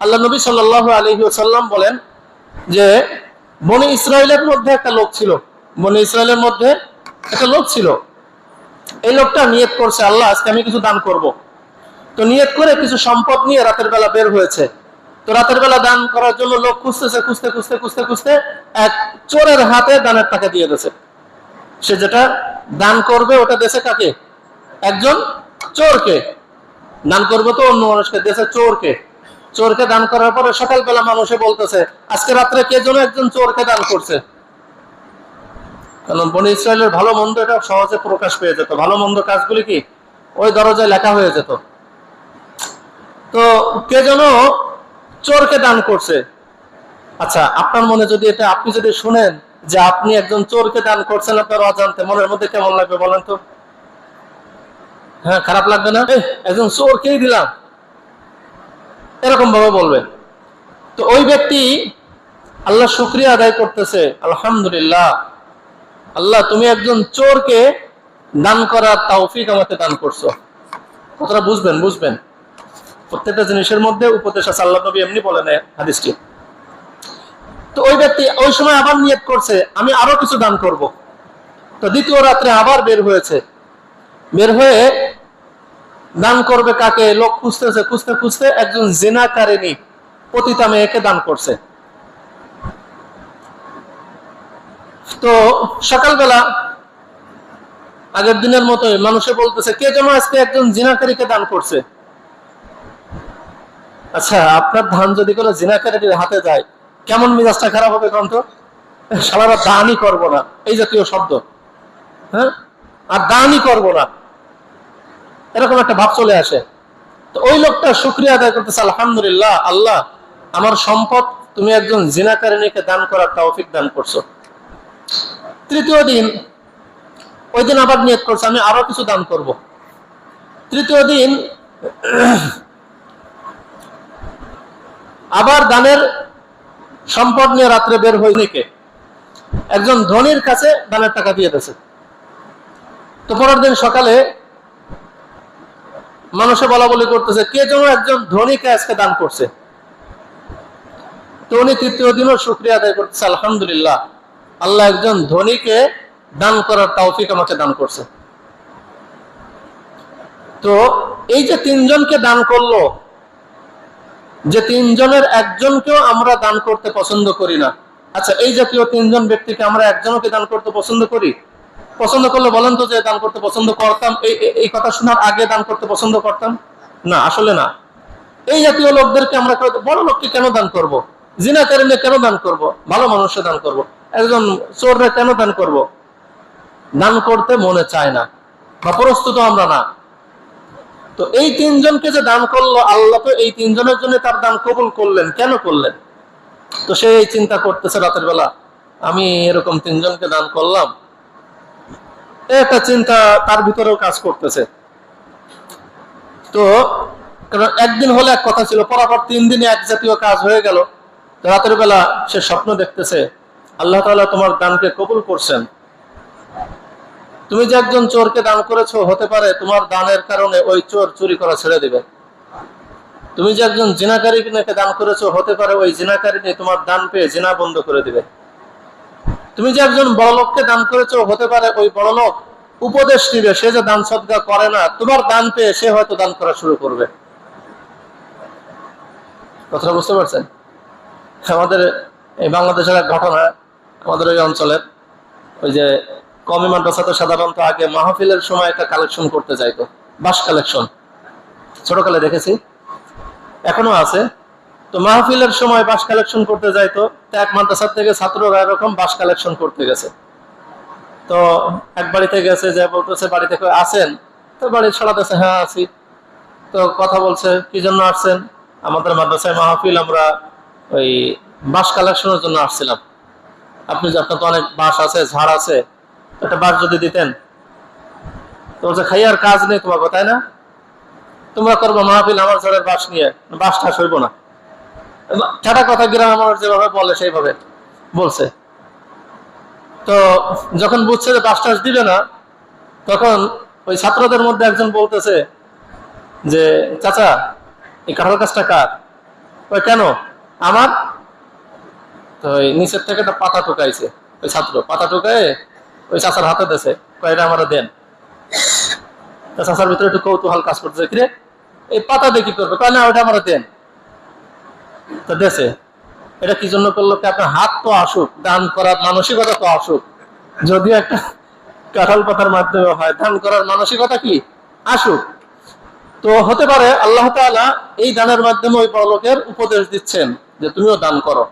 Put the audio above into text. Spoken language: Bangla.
আল্লাহ নবী সাল্লাহ আলহি সাল্লাম বলেন যে, বনে ইসরায়েলের মধ্যে একটা লোক ছিল। বনে ইসরায়েলের মধ্যে একটা লোক ছিল। এই লোকটা নিয়ত করছে, আল্লাহ, আজকে আমি কিছু দান করব। তো নিয়ত করে কিছু সম্পদ নিয়ে রাতের বেলা বের হয়েছে। তো রাতের বেলা দান করার জন্য লোক খুঁজতেছে, খুঁজতে খুঁজতে খুঁজতে খুঁজতে এক চোরের হাতে দানের টাকা দিয়ে দিয়েছে। সে যেটা দান করবে ওটা দেশে কাকে? একজন চোরকে। দান করবে তো অন্য মানুষকে দেশে চোরকে। চোরকে দান করার পরে সকালবেলা মানুষে বলতেছে, আজকে রাত্রে কে যেন একজন চোরকে দান করছে? কারণ বনি ইসরায়েলের ভালো মন্দ এটা সহজে প্রকাশ পেয়ে যেত। ভালো মন্দ কাজগুলি কি? ওই দরজায় লেখা হয়ে যেত। তো কে যেন চোরকে দান করছে। আচ্ছা আপনার মনে যদি এটা আপনি যদি শুনেন যে আপনি একজন চোরকে দান করছেন, আপনার অজান্তে মনের মধ্যে কেমন লাগবে বলেন তো? হ্যাঁ খারাপ লাগবে না? একজন চোরকেই দিলাম। এরকম ভাবে বলবে। তো ওই ব্যক্তি আল্লাহ শুক্রিয়া আদায় করতেছে, আলহামদুলিল্লাহ, আল্লাহ তুমি একজন চোরকে দান করার তৌফিক আমাকে দান করছ। কথাটা বুঝবেন বুঝবেন। প্রত্যেকটা জিনিসের মধ্যে উপদেশ আছে, আল্লাহ নবী এমনি বলেন হাদিসটি। তো ওই ব্যক্তি ওই সময় আবার নিয়ত করছে, আমি আরও কিছু দান করব। তো দ্বিতীয় রাত্রে আবার বের হয়েছে। বের হয়ে দান করবে কাকে? লোক খুঁজতেছে, খুঁজতে খুঁজতে একজন জেনাকারিনী পতিতা মেয়েকে দান করছে। তো সকালবেলা, আগের দিনের মতোই মানুষে বলতেছে, কে যেন আজকে একজন জিনাকারীকে দান করছে? আচ্ছা আপনার ধান যদি কোনো জিনাকারীর হাতে যায়, কেমন মিজাজটা খারাপ হবে কন্ত সারা দানই করব না, এই জাতীয় শব্দ। হ্যাঁ? আর দানই করব না। এরকম একটা ভাব চলে আসে। তো ওই লোকটা শুক্রিয়া আদায় করতেছে, আলহামদুলিল্লাহ, আল্লাহ, আমার সম্পদ তুমি একজন জিনাকারিনীকে দান করার তৌফিক দান করছ। তৃতীয় দিন, ওই দিন আবার নিয়ত করছে, আমি আরও কিছু দান করব। তৃতীয় দিন, আবার দানের সম্পদ নিয়ে রাত্রে বের হইনিকে একজন ধনির কাছে দানের টাকা দিয়ে দিয়েছে। তো পরের দিন সকালে মানুষে বলা বলি করতেছে, কে যেন একজন ধনীকে আজকে দান করছে। তো উনি তৃতীয় দিনও শুক্রিয়া আদায় করতেছে, আলহামদুলিল্লাহ। আল্লাহ একজন ধনীকে দান করার তৌফিক আমাকে দান করছে। তো এই যে তিনজনকে দান করল, যে তিনজনের একজনকেও আমরা দান করতে পছন্দ করি না। আচ্ছা এই জাতীয় তিনজন ব্যক্তিকে আমরা একজনকে দান করতে পছন্দ করি? পছন্দ করলে বলেন তো যে দান করতে পছন্দ করতাম এই কথা শোনার আগে দান করতে পছন্দ করতাম না, আসলে না এই জাতীয় লোকদেরকে আমরা বড় লোককে কেন দান করব। জিনা কারিনে কেন দান করব। ভালো মানুষে দান করব। একজন চোররে কেন দান করব। দান করতে মনে চায় না বা প্রস্তুত আমরা না তো এই তিনজনকে যে দান করল আল্লাহ, তো এই তিনজনের জন্য তার দান কবুল করলেন কেন করলেন তো সে চিন্তা করতেছে রাতের বেলা আমি এরকম তিনজনকে দান করলাম একটা চিন্তা তার ভিতরেও কাজ করতেছে। তো, কারণ একদিন হলে এক কথা ছিল পরাপর তিন দিনে এক জাতীয় কাজ হয়ে গেল। রাতের বেলা সে স্বপ্ন দেখতেছে, আল্লাহ তাআলা তোমার দানকে কবুল করছেন। তুমি যে একজন চোরকে দান করেছ, হতে পারে তোমার দানের কারণে ওই চোর চুরি করা ছেড়ে দিবে। তুমি যে একজন জিনাকারীকে দান করেছ, হতে পারে ওই জিনাকারিনী তোমার দান পেয়ে জিনা বন্ধ করে দিবে। তুমি যে একজন বড় লোককে দান করেছ, হতে পারে ওই বড় লোক উপদেশ নিবে সে যে দান সদ্গা করে না, তোমার দান পেয়ে সে হয়তো দান করা শুরু করবে। কথাটা বুঝতে পারছেন? আমাদের এই বাংলাদেশের এক ঘটনা আমাদের ওই অঞ্চলের। ওই যে কমি মাদ্রাসাতে সাধারণত আগে মাহফিলের সময় একটা কালেকশন করতে যাইতো বাস কালেকশন ছোটকালে দেখেছি। এখনও আছে। তো মাহফিলের সময় বাস কালেকশন করতে যাইতো তো এক মাদ্রাসার থেকে ছাত্ররা এরকম বাস কালেকশন করতে গেছে। তো এক বাড়িতে গেছে, যে বলতেছে, বাড়িতে আছেন? তো বাড়ির ছড়াতেছে হ্যাঁ আছি। তো কথা বলছে, কি জন্য আসছেন? আমাদের মাদ্রাসায় মাহফিল আমরা ওই বাস কালেকশনের জন্য আসছিলাম। আপনি যে, আপনার তো অনেক বাস আছে, ঝাড় আছে, একটা বাস যদি দিতেন। তো বলছে খাইয়ার কাজ নেই তোমাকে, তাই না? তোমরা করব মাহফিল আমার ঝাড়ের বাস নিয়ে বাস ঠাস হইব না। ঠাটা কথা গ্রাম আমার যেভাবে বলে, সেইভাবে বলছে। তো যখন বুঝছে যে টাস দিবে না, তখন ওই ছাত্রদের মধ্যে একজন বলতেছে যে, চাচা, এই কাঁঠাল গাছটা কার? ওই কেন? আমার? তো ওই নিচের থেকে একটা পাতা টোকাইছে, ওই ছাত্র। পাতা টোকায় ওই চাচার হাতে দেছে কয়টা আমরা দেন। চাচার ভিতরে একটু কৌতূহল কাজ করতেছে, কিরে, এই পাতা দিয়ে কি করবে? কয় না ওটা আমরা দেন। দেশে, এটা কি জন্য করল? আপনার হাত তো আসুক, দান করার মানসিকতা তো আসুক। যদিও একটা কাঁঠাল পাতার মাধ্যমে হয়, দান করার মানসিকতা কি? আসুক। তো হতে পারে, আল্লাহ তালা এই দানের মাধ্যমে ওই পরলোকের উপদেশ দিচ্ছেন যে, তুমিও দান করো।